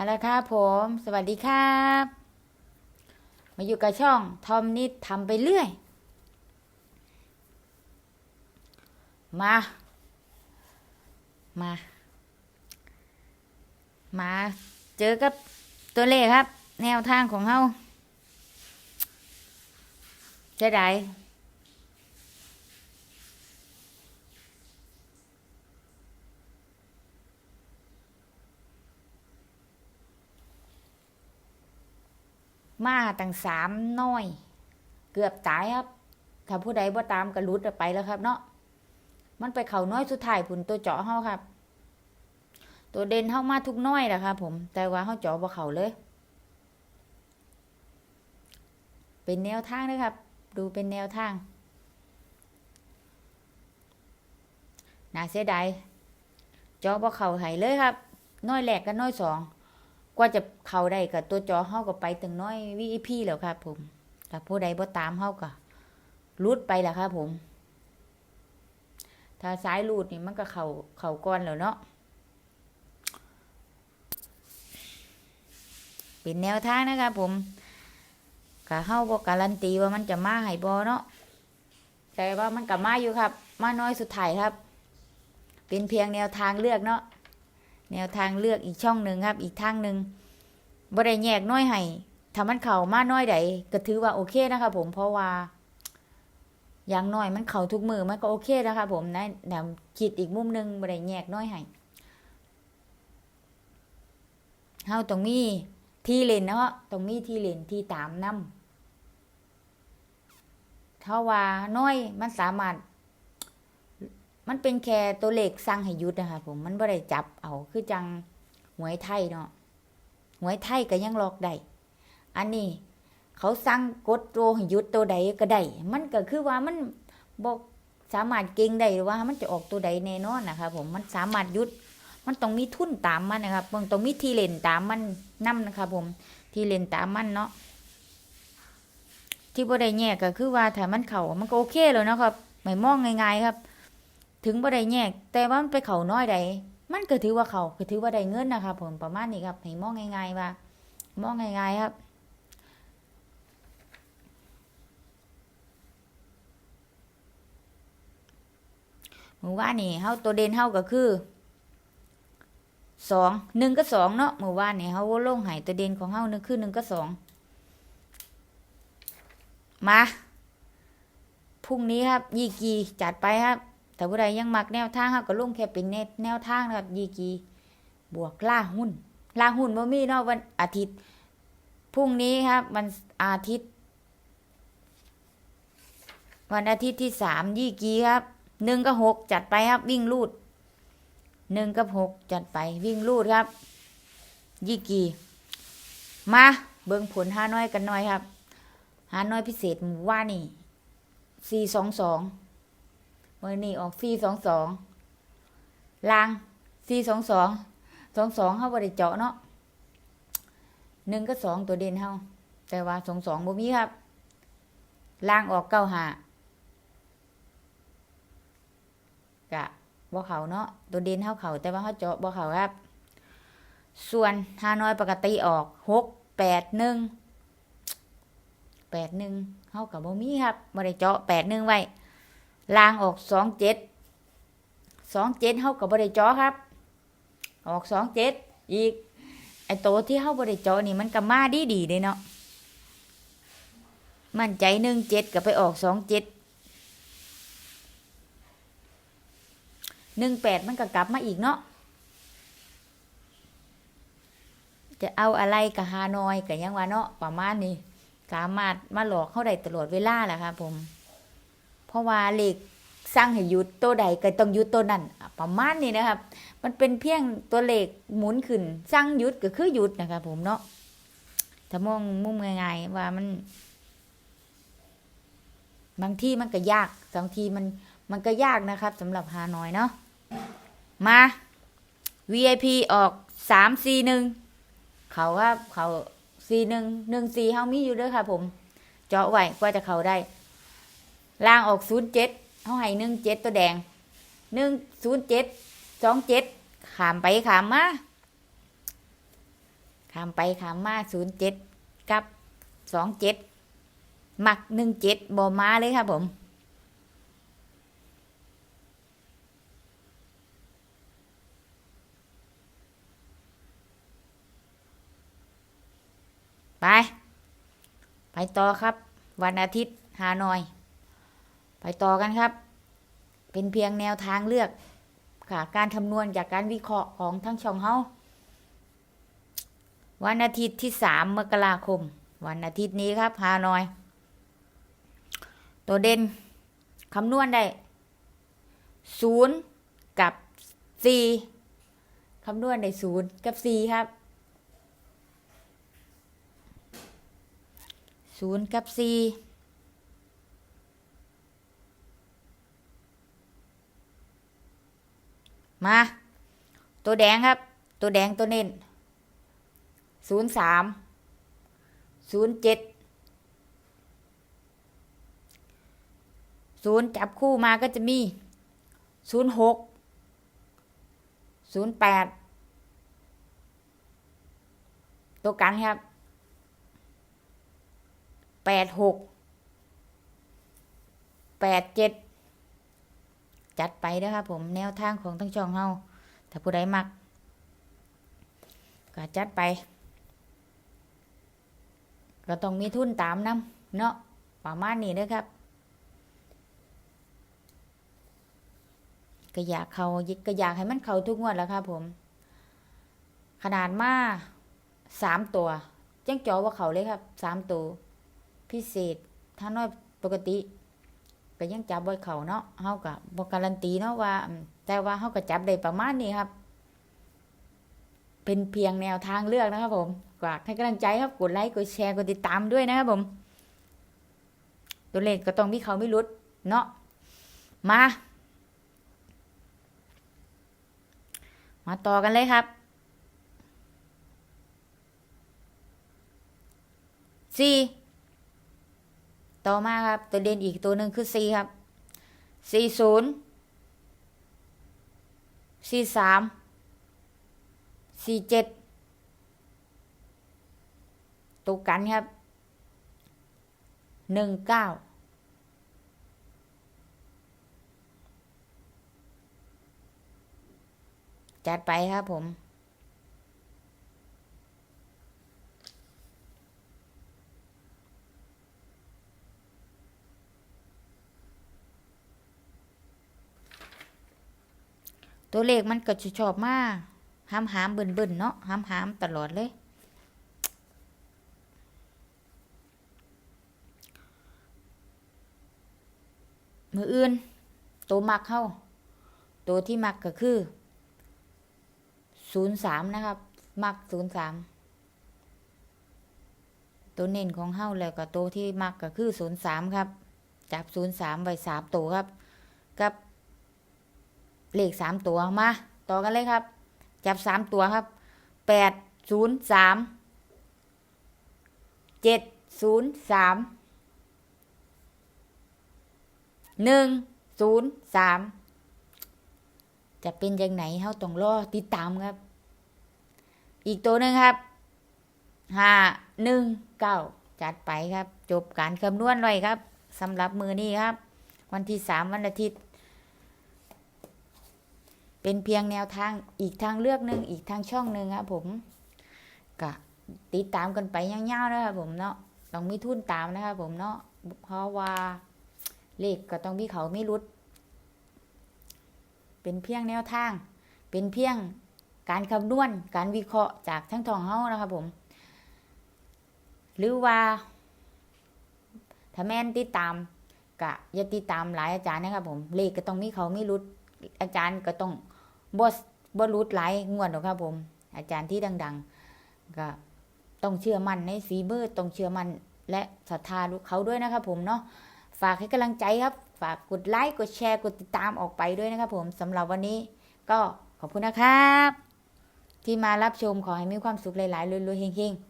เอาละครับผม สวัสดีครับ มาอยู่กับช่องทอมนิดทำไปเรื่อย มา มา มาเจอกับตัวเลขครับ แนวทางของเฮาจะได้ มาตั้งสามน้อย เกือบตายครับ ถ้าผู้ใดบ่ตามก็หลุดไปแล้วครับ เนาะมันไปเข่าน้อยสุดท้ายผุนตัวเจาะเฮาครับ ตัวเด่นเฮามาทุกน้อยแหละครับ ผม แต่ว่าเฮาเจาะบ่เข่าเลย เป็นแนวทางนะครับ ดูเป็นแนวทางน่าเสียดายเจอบ่เข่าให้เลยครับ น้อยแรกกับน้อยสอง ว่าจะเข้าได้กับตัวจอเฮาก็ไปถึงน้อย VIP แล้วครับ ผมถ้าผู้ใดบ่ตามเฮาก็รูดไปแหละครับผม ถ้าสายรูดนี่มันก็เข้าเข้าก่อนแล้วเนาะเป็นแนวทางนะครับผมกะเฮาบ่การันตีว่ามันจะมาให้บ่เนาะแต่ว่ามันก็มาอยู่ครับ มาน้อยสุดท้ายครับ เป็นเพียงแนวทางเลือกเนาะแนวทางเลือกอีกช่องหนึ่งครับ อีกทางหนึ่ง บ่ได้แยกน้อยให้ถ้ามันเข้ามาน้อยใดก็ถือว่าโอเคนะครับผมเพราะว่า อย่างน้อยมันเข้าทุกมือมันก็โอเคนะครับผมนะแนวคิดอีกมุมหนึงบ่ได้แยกน้อยให้เฮาต้องมีที่เล่นเนาะต้องมีที่เล่นที่ตามนํเท่าว่าน้อยมันสามารถ มันเป็นแค่ตัวเลขสั่งให้ยุดนะคะผมมันบ่ได้จับเอาคือจังหวยไทยเนาะ หวยไทยก็ยังหลอกได้อันนี้เขาสั่งกดตให้หยุดตัวใดก็ได้มันก็คือว่ามันบ่สามารถเก่งได้ว่ามันจะออกตัวใดแน่นอนนะคะผมมันสามารถหยุดมันต้องมีทุนตามมันนะครับมันต้องมีทีเล่นตามมันนํนะครับผมทีเล่นตามมันเนาะที่บ่ได้แยกก็คือว่าถ้ามันเข้ามันก็โอเคแล้วเนะครับไม่มองง่ายๆครับ ถึงบ่ได้แยกแต่ว่ามันไปเข้าน้อยใด มันก็ถือว่าเขาก็ถือว่าได้เงินนะครับผมประมาณนี้ครับให้มองง่ายๆว่ามองง่ายๆครับเมื่อวานี่เฮาตัวเด่นเฮาก็คือสองหนึ่งก็สองเนาะเมื่อวานี่เฮาโล่งให้ตัวเด่นของเฮานึงคือหนึ่งก็สองมาพรุ่งนี้ครับยีกีจัดไปครับ แต่ผู้ใดยังมักแนวทางเฮาก็ลงแค่เป็นแนวแนวทางนะครับยีกีบวกล่าหุ้นล่าหุ้นบ่มีเนาะวันอาทิตย์พรุ่งนี้ครับวันอาทิตย์ วันอาทิตย์ที่สามยี่กีครับหนึ่งกับหกจัดไปครับ วิ่งลูดหนึ่งกับหกจัดไปวิ่งลูดครับ ยี่กี มาเบิ่งผลห้าน้อยกันหน่อยครับห้าน้อยพิเศษหมูว่านี่สี่สองสอง เมื่อนี่ออกสี่สองสองลางสี่สองสองสองสองเขาบริเจาะเนาะหนึ่งก็สองตัวเด่นเขาแต่ว่าสองสองบ่มีครับล่างออกเก้าหากะบ่เขาเนาะตัวเด่นเท่าเขาแต่ว่าเขาเจาะบ่เขาครับ ส่วนฮานอยปกติออกหกแปดหนึ่งแปดหนึ่งเขากับบ่มีครับบ่ได้เจาะแปดหนึ่งไว้ ลางออกสองเจ็ดสองเจ็ดเขากับบ่ได้เจาะครับ ออกสองเจ็ดอีก ไอโตที่เขาบ่ได้เจาะนี่มันก็มาดีดีเลยเนาะมั่นใจหนึ่งเจ็ดก็ไปออกสองเจ็ดหนึ่งแปดมันก็กลับมาอีกเนาะจะเอาอะไรกับฮานอยกับยังว่าเนาะประมาณนี้สามารถมาหลอกเขาได้ตลอดเวลาแหละครับผม เพราะว่าเลขสร้างให้ยุดตัวใดก็ต้องยุดตัวนั้นประมาณนี้นะครับ มันเป็นเพียงตัวเลขหมุนขึ้นสร้างยุดก็คือยุดนะครับผมเนาะถ้ามองมุมง่ายๆว่ามัน บางที่มันก็ยากบางทีมันมันก็ยากนะครับสำหรับฮานอยเนาะมา VIP ออกสามสี่หนึ่งเขาครับเขาสี่หนึ่งหนึ่งสี่เฮามีอยู่ด้วยค่ะผม เจาะไว้กว่าจะเขาได้ ล่างออกศูนย์เจ็ดเฮาให้หนึ่งเจ็ดตัวแดงหนึ่งศูนย์เจ็ดสองเจ็ดขามไปขามมาขามไปขามมาศูนย์เจ็ดกับสองเจ็ดหมักหนึ่งเจ็ดบอมาเลยครับผมไป ไปต่อครับ วันอาทิตย์ฮาหน่อย ไปต่อกันครับ เป็นเพียงแนวทางเลือกค่ะ การคำนวณจากการวิเคราะห์ของทั้งช่องเฮาวันอาทิตย์ที่สามมกราคม วันอาทิตย์นี้ครับฮานอย ตัวเด่นคำนวณได้ศูนย์กับสี่คำนวณได้ศูนย์กับสี่ครับศูนย์กับสี่ มา ตัวแดงครับ ตัวแดงตัวเน้นศูนย์สามศูนย์เจ็ดศูนย์จับคู่มาก็จะมีศูนย์หกศูนย์แปดตัวกันครับแปดหกแปดเจ็ด จัดไปนะครับผมแนวทางของทั้งช่องเฮาถ้าผู้ใดมักก็จัดไป ก็ต้องมีทุนตามน้ำเนาะประมาณนี้นะครับ ก็อยากเขาก็อยากให้มันเขาทุกงวดแล้วครับผม ขนาดมาสามตัวจ้งจอว่าเขาเลยครับสามตัว พิเศษถ้าน้อยปกติ ก็ยังจับบ่เขาเนาะเฮาก็บ่การันตีเนาะว่า แต่ว่าเฮาก็จับได้ประมาณนี้ครับ เป็นเพียงแนวทางเลือกนะครับ ผมฝากให้กำลังใจครับกดไลค์กดแชร์กดติดตามด้วยนะครับผม ตัวเลขก็ต้องมีเขาไม่รุดเนาะมา มาต่อกันเลยครับสี่ ต่อมาครับ ตัวเด่นอีกตัวหนึ่งคือสี่ครับสี่ศูนย์สี่สามสี่เจ็ดตัวกันครับหนึ่งเก้าจัดไปครับผม ตัวเลขมันก็จะชอบมากห้ามหามเบิ่นเบิ่นๆเนาะห้ามหามตลอดเลย มืออื่น ตัวมักเข้า ตัวที่มักก็คือศูนย์สามนะครับ มักศูนย์สามตัวเน้นของเฮาแล้วก็ตัวที่มักก็คือศูนย์สามครับ จับศูนย์สามไว้สามตัวครับ กับ เลขสามตัวมา ต่อกันเลยครับ จับสามตัวครับแปดศูนย์สามเจ็ดศูนย์สามหนึ่งศูนย์สามจะเป็นยังไงเฮาต้องรอติดตามครับ อีกตัวหนึ่งครับห้าหนึ่งเก้าจัดไปครับ จบการคำนวณไว้ครับสำหรับมือนี้ครับ วันที่สามวันอาทิตย์ เป็นเพียงแนวทางอีกทางเลือกหนึ่งอีกทางช่องหนึ่งครับผมก็ติดตามกันไปยาวๆนะครับผมเนาะต้องมีทุนตามนะครับผมเนาะเพราะว่าเลขก็ต้องมีเขาไม่รุด เป็นเพียงแนวทาง เป็นเพียงการคำนวณการวิเคราะห์จากทั้งทองเฮานะครับผม หรือว่าถ้าแม่นติดตามกะอย่าติดตามหลายอาจารย์นะครับผมเลขก็ต้องมีเขาไม่รุดอาจารย์ก็ต้อง บสบรุดหลายงวดหรอกครับผม อาจารย์ที่ดัง ๆ ก็ต้องเชื่อมั่นในฝีมือต้องเชื่อมั่นและศรัทธาเขาด้วยนะครับผมเนาะฝากให้กำลังใจครับ ฝากกดไลค์กดแชร์กดติดตามออกไปด้วยนะครับผมสำหรับวันนี้ก็ขอบคุณนะครับ ที่มารับชมขอให้มีความสุขหลายๆรวยๆเฮงๆ